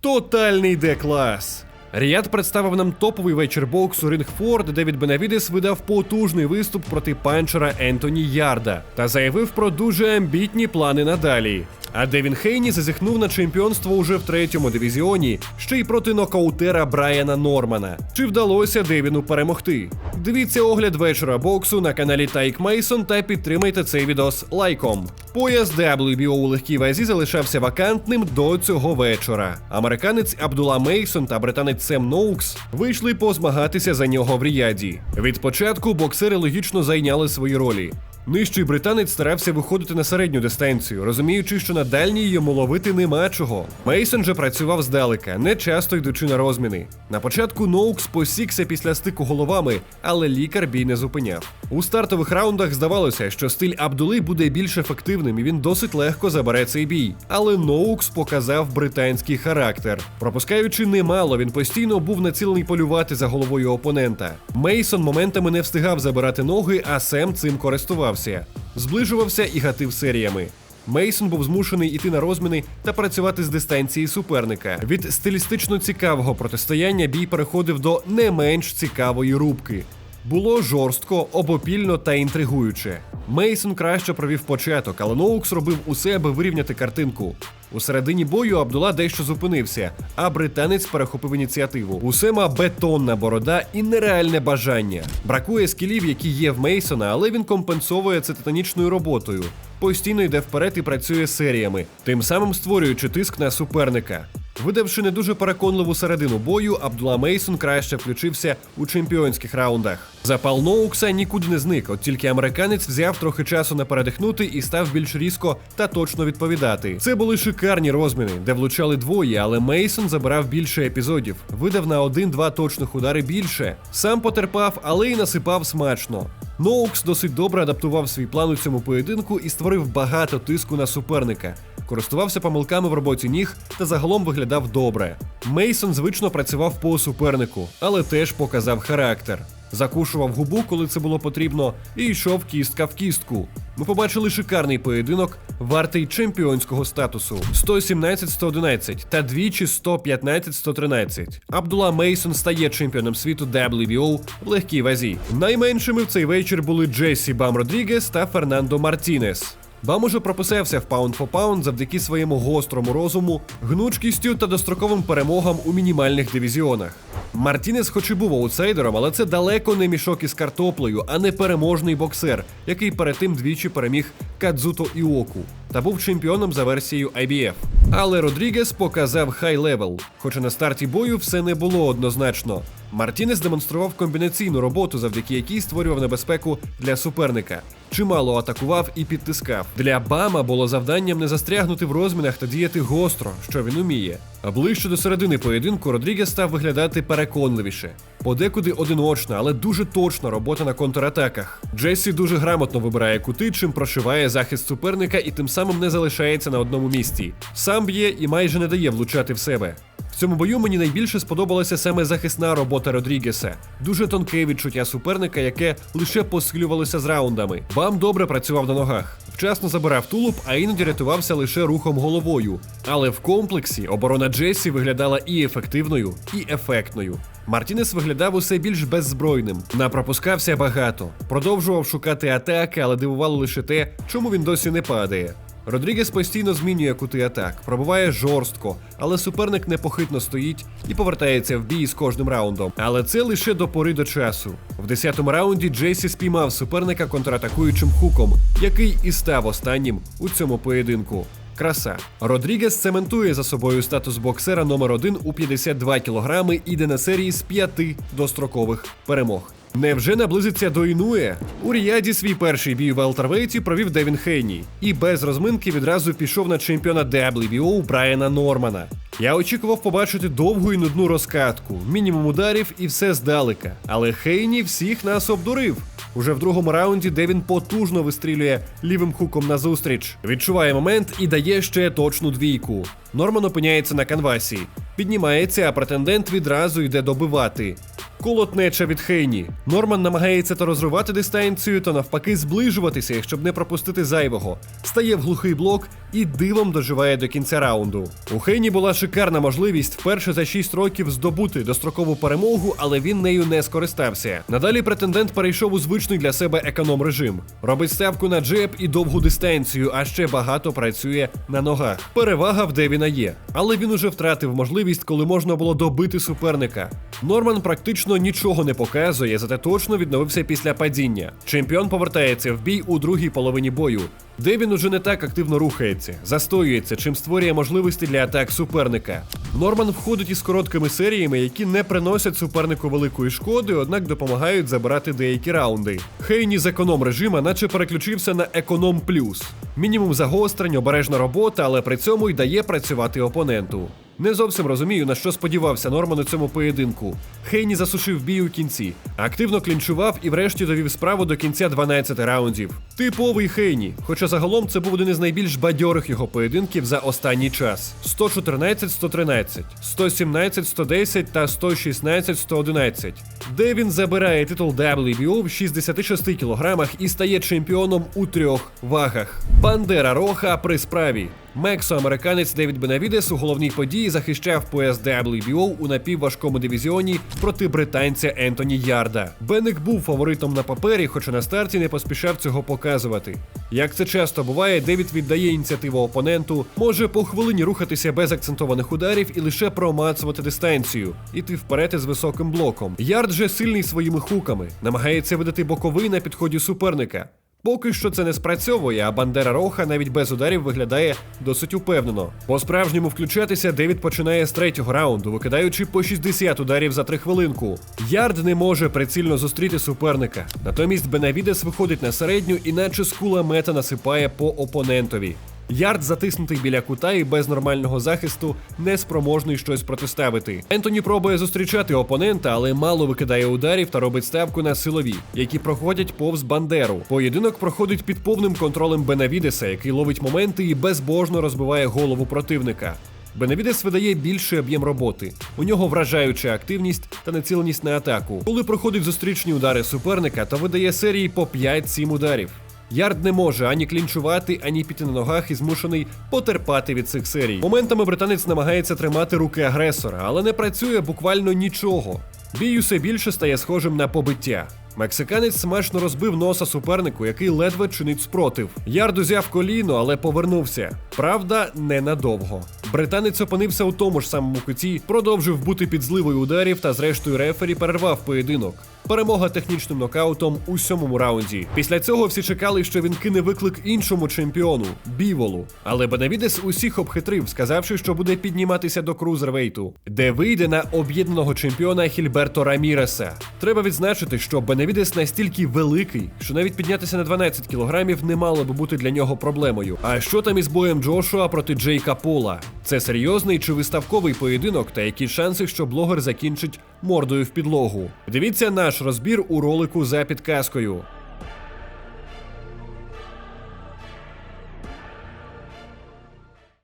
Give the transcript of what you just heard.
Тотальний Д-клас. Ріад представив нам топовий вечір боксу Ринг Форд, де Девід Бенавідес видав потужний виступ проти панчера Ентоні Ярда та заявив про дуже амбітні плани надалі. А Девін Хейні зазіхнув на чемпіонство уже в третьому дивізіоні, ще й проти нокаутера Брайана Нормана. Чи вдалося Девіну перемогти? Дивіться огляд вечора боксу на каналі Тайк Мейсон та підтримайте цей відос лайком. Пояс WBO у легкій вазі залишався вакантним до цього вечора. Американець Абдула Мейсон та британець Сем Ноукс вийшли позмагатися за нього в Ріяді. Від початку боксери логічно зайняли свої ролі. Нижчий британець старався виходити на середню дистанцію, розуміючи, що на дальній йому ловити нема чого. Мейсон же працював здалека, не часто йдучи на розміни. На початку Ноукс посікся після стику головами, але лікар бій не зупиняв. У стартових раундах здавалося, що стиль Абдули буде більш ефективним і він досить легко забере цей бій. Але Ноукс показав британський характер. Пропускаючи немало, він постійно був націлений полювати за головою опонента. Мейсон моментами не встигав забирати ноги, а Сем цим користувався. Зближувався і гатив серіями. Мейсон був змушений іти на розміни та працювати з дистанції суперника. Від стилістично цікавого протистояння бій переходив до не менш цікавої рубки. Було жорстко, обопільно та інтригуюче. Мейсон краще провів початок, але Ноукс робив усе, аби вирівняти картинку. У середині бою Абдула дещо зупинився, а британець перехопив ініціативу. У Сема бетонна борода і нереальне бажання. Бракує скілів, які є в Мейсона, але він компенсовує це титанічною роботою. Постійно йде вперед і працює серіями, тим самим створюючи тиск на суперника. Видавши не дуже переконливу середину бою, Абдула Мейсон краще включився у чемпіонських раундах. Запал Ноукса нікуди не зник, от тільки американець взяв трохи часу на передихнути і став більш різко та точно відповідати. Це були шикарні розміни, де влучали двоє, але Мейсон забирав більше епізодів, видав на один-два точних удари більше. Сам потерпав, але й насипав смачно. Ноукс досить добре адаптував свій план у цьому поєдинку і створив багато тиску на суперника. Користувався помилками в роботі ніг та загалом виглядав добре. Мейсон звично працював по супернику, але теж показав характер. Закушував губу, коли це було потрібно, і йшов кістка в кістку. Ми побачили шикарний поєдинок, вартий чемпіонського статусу 117-111 та двічі 115-113. Абдула Мейсон стає чемпіоном світу WBO в легкій вазі. Найменшими в цей вечір були Джесі Бам Родрігес та Фернандо Мартінес. Бам уже прописався в паунд по паунд завдяки своєму гострому розуму, гнучкістю та достроковим перемогам у мінімальних дивізіонах. Мартінес, хоч і був аутсайдером, але це далеко не мішок із картоплею, а не переможний боксер, який перед тим двічі переміг Кадзуто Іоку та був чемпіоном за версією IBF. Але Родрігес показав хай левел, хоча на старті бою все не було однозначно. Мартінес демонстрував комбінаційну роботу, завдяки якій створював небезпеку для суперника. Чимало атакував і підтискав. Для Бама було завданням не застрягнути в розмінах та діяти гостро, що він уміє. А ближче до середини поєдинку Родрігес став виглядати переконливіше. Подекуди одиночна, але дуже точна робота на контратаках. Джесі дуже грамотно вибирає кути, чим прошиває захист суперника і тим самим не залишається на одному місці. Сам б'є і майже не дає влучати в себе. Цьому бою мені найбільше сподобалася саме захисна робота Родрігеса. Дуже тонке відчуття суперника, яке лише посилювалося з раундами. Бам добре працював на ногах. Вчасно забирав тулуб, а іноді рятувався лише рухом головою. Але в комплексі оборона Джесі виглядала і ефективною, і ефектною. Мартінес виглядав усе більш беззбройним, напропускався багато, продовжував шукати атаки, але дивувало лише те, чому він досі не падає. Родрігес постійно змінює кути атак, пробуває жорстко, але суперник непохитно стоїть і повертається в бій з кожним раундом. Але це лише до пори до часу. В 10-му раунді Джейсі спіймав суперника контратакуючим хуком, який і став останнім у цьому поєдинку. Краса. Родрігес цементує за собою статус боксера номер 1 у 52 кілограми і йде на серії з п'яти дострокових перемог. Невже наблизиться до Інує? У Ріаді свій перший бій в велтервейті провів Девін Хейні і без розминки відразу пішов на чемпіона WBO Брайана Нормана. Я очікував побачити довгу і нудну розкатку, мінімум ударів і все здалека. Але Хейні всіх нас обдурив. Уже в другому раунді Девін потужно вистрілює лівим хуком назустріч. Відчуває момент і дає ще точну двійку. Норман опиняється на канвасі, піднімається, а претендент відразу йде добивати. Колотнеча від Хейні. Норман намагається то розривати дистанцію, то навпаки зближуватися, щоб не пропустити зайвого. Стає в глухий блок і дивом доживає до кінця раунду. У Хейні була шикарна можливість вперше за 6 років здобути дострокову перемогу, але він нею не скористався. Надалі претендент перейшов у звичний для себе економ режим. Робить ставку на джеб і довгу дистанцію, а ще багато працює на ногах. Перевага в Девіна є, але він уже втратив можливість, коли можна було добити суперника. Норман практично нічого не показує, зате точно відновився після падіння. Чемпіон повертається в бій у другій половині бою. Девін уже не так активно рухається, застоюється, чим створює можливості для атак суперника. Норман входить із короткими серіями, які не приносять супернику великої шкоди, однак допомагають забирати деякі раунди. Хейні з економ режима, наче переключився на економ плюс. Мінімум загострень, обережна робота, але при цьому й дає працювати опоненту. Не зовсім розумію, на що сподівався Норман у цьому поєдинку. Хейні засушив бій у кінці, активно клінчував і врешті довів справу до кінця 12 раундів. Типовий Хейні, хоча загалом це був один із найбільш бадьорих його поєдинків за останній час: 114-113, 117-110 та 116-111. Де він забирає титул WBO в 66 кілограмах і стає чемпіоном у трьох вагах. Бандера Роха при справі. Мексо-американець Девід Бенавідес у головній події захищав пояс WBO у напівважкому дивізіоні проти британця Ентоні Ярда. Бенник був фаворитом на папері, хоча на старті не поспішав цього показувати. Як це часто буває, Девід віддає ініціативу опоненту, може по хвилині рухатися без акцентованих ударів і лише промацувати дистанцію, іти вперед із високим блоком. Ярд же сильний своїми хуками, намагається видати боковий на підході суперника. Поки що це не спрацьовує, а Бандера Роха навіть без ударів виглядає досить упевнено. По справжньому включатися Девід починає з третього раунду, викидаючи по 60 ударів за три хвилинку. Ярд не може прицільно зустріти суперника. Натомість Бенавідес виходить на середню, іначе з кулемета насипає по опонентові. Ярд затиснутий біля кута і без нормального захисту не спроможний щось протиставити. Ентоні пробує зустрічати опонента, але мало викидає ударів та робить ставку на силові, які проходять повз Бандеру. Поєдинок проходить під повним контролем Бенавідеса, який ловить моменти і безбожно розбиває голову противника. Бенавідес видає більший об'єм роботи. У нього вражаюча активність та націленість на атаку. Коли проходить зустрічні удари суперника, то видає серії по 5-7 ударів. Ярд не може ані клінчувати, ані піти на ногах і змушений потерпати від цих серій. Моментами британець намагається тримати руки агресора, але не працює буквально нічого. Бій усе більше стає схожим на побиття. Мексиканець смачно розбив носа супернику, який ледве чинить спротив. Ярд узяв коліно, але повернувся. Правда, ненадовго. Британець опинився у тому ж самому куті, продовжив бути під зливою ударів та, зрештою, рефері перервав поєдинок. Перемога технічним нокаутом у сьомому раунді. Після цього всі чекали, що він кине виклик іншому чемпіону біволу. Але Бенавідес усіх обхитрив, сказавши, що буде підніматися до крузервейту, де вийде на об'єднаного чемпіона Хільберто Раміреса. Треба відзначити, що Бенавідес настільки великий, що навіть піднятися на 12 кілограмів не мало би бути для нього проблемою. А що там із боєм Джошуа проти Джейка Пола? Це серйозний чи виставковий поєдинок, та які шанси, що блогер закінчить мордою в підлогу? Дивіться наш розбір у ролику за підказкою.